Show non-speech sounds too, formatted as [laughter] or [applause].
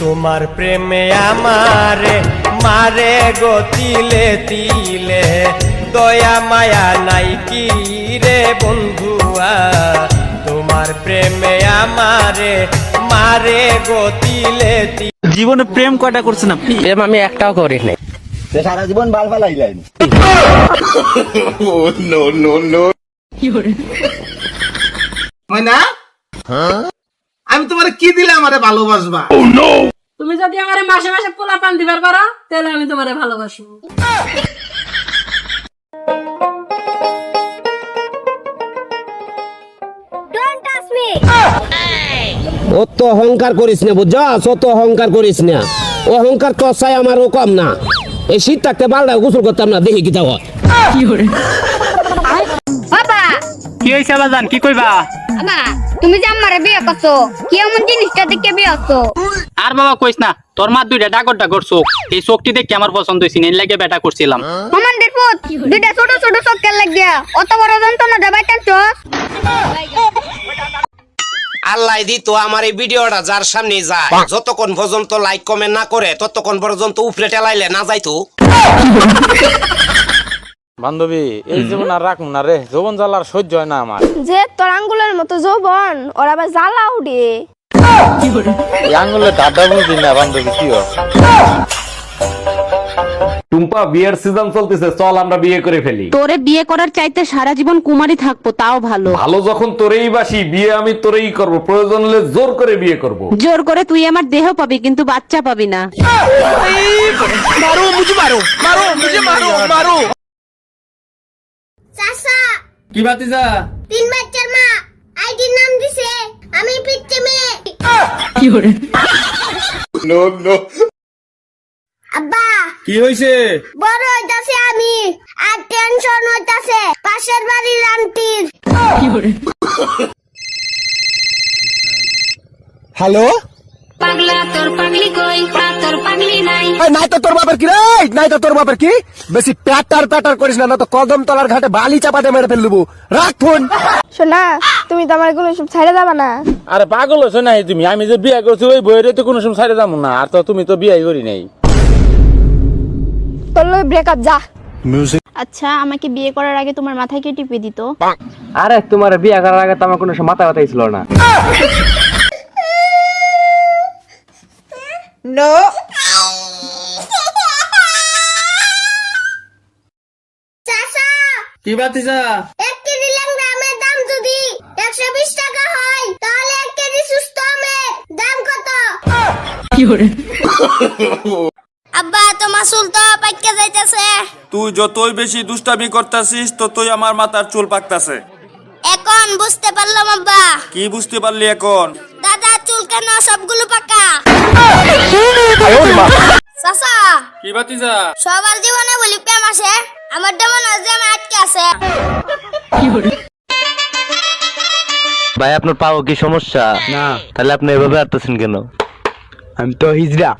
তোমার প্রেমে আমারে মারে গো তিলে তিলে। দয়া মায়া নাই কি রে বন্ধুয়া? তোমার প্রেমে আমারে মারে গো তিলে জীবনে প্রেম কয়টা করছেন আপনি? প্রেম আমি একটাও করি নাই সারা জীবন বাল ফালাইলেন। ময়না? আমি তোমার কি দিলে আমারে ভালোবাসবা? তুমি যদি আমার মাসে মাসে পোলা পান দিবার পারো তাহলে আমি তোমারে ভালোবাসবো। অত অহংকার করিস না বুঝছস অত অহংকার করিস না। অহংকার চর্চায় আমারও কম না। এই শীত থাকতে বালটা গোসল করতাম না দেখি কি কি হয়েছে কি কইবা? তুমি যে আমারে বিয়ে করছ কি এমন জিনিসটা দেখে বিয়ে করছ? আর বাবা কইস না তোর মা দুইটা ডাকর ডাকর চোখ। এই চোখটি দেখে আমার পছন্দ হয়েছে এর লাগে বেটা করছিলাম। আমাদের পুত দুইটা ছোট ছোট চক্কের লাগিয়া? অত বড় যন্ত্রণা দেবাই টানছস আল্লাহ দিত আমার এই ভিডিওটা যার সামনে যায়। যতক্ষণ পর্যন্ত লাইক কমেন্ট না করে ততক্ষণ পর্যন্ত উপরে টেলাইলে না যাইতো। বান্ধবী এই জীবন আর রাখুন না রে যৌবন জ্বালার সহ্য হয় না আমার। যে তোর আঙ্গুলের মতো যৌবন ওরা আবার জ্বালা উড়ে এই আঙুলে দাদা বুঝি না বান্ধবী কি টুম্পা বিয়ের সিজন চলতেছে চল আমরা বিয়ে করে ফেলি। তোরে বিয়ে করার চাইতে সারা জীবন কুমারী থাকব তাও ভালো। ভালো যখন তোরেই বাসি বিয়ে আমি তোরেই করব প্রয়োজন হলে জোর করে বিয়ে করব। জোর করে তুই আমার দেহ পাবি কিন্তু বাচ্চা পাবি না। চাচা। কি বাতিজা তিন বাচ্চার মা আইডির নাম দিছে আমি পিচ্ছে মেয়ে। আব্বা। কি হয়েছে বড় হইতাছে আমি আর টেনশন হইতাছে পাশের বাড়ির আন্টির হ্যালো পাগলা তোর পাগলি কই? তোর পাগলি নাই। নাই তো তোর বাপের কি রে? নাই তো তোর বাপের কি? বেশি প্যাটার প্যাটার করিস না না তো কদম তলার ঘাটে বালি চাপাতে মেরে ফেল দেবো রাখ ফোন। শোনা তুমি তো আমার সব ছাইড়ে যাবা না। আরে পাগল হয়েছো নাই তুমি আমি যে বিয়ে করছি ওই বইয়ের তো কোনো সময় ছাড়ে যাব না আর তো তুমি তো বিয়ে করি নাই। তোর ব্রেকআপ যা। আচ্ছা আমাকে বিয়ে করার আগে তোমার মাথায় কে টিপে দিত? আরে তোমার বিয়ে করার আগে তো আমার কোনো মাথা ব্যথাই ছিল না। [laughs] চাচা কি বাতিজা এক কেজি দাম যদি একশো বিশ টাকা হয় তাহলে এক কেজি সুস্থ আমের দাম কত? আব্বা তো মাসুল তো পাইকে যাইতেছে। তুই যতই বেশি দুষ্টামি করতাছিস ততই আমার মাথার চুল পাকতাছে। এখন বুঝতে পারলাম আব্বা। কি বুঝতে পারলি এখন? দাদা চুল কেন? সবগুলো পাকা। চাচা কি বাতিজা সবার জীবনে বলি প্রেম আসে আমার মনে হয় যে আমি আটকে আছে। ভাই আপনার পাও কি সমস্যা? না। তাহলে আপনি এভাবে আসতেছেন কেন? আমি তো হিজড়া।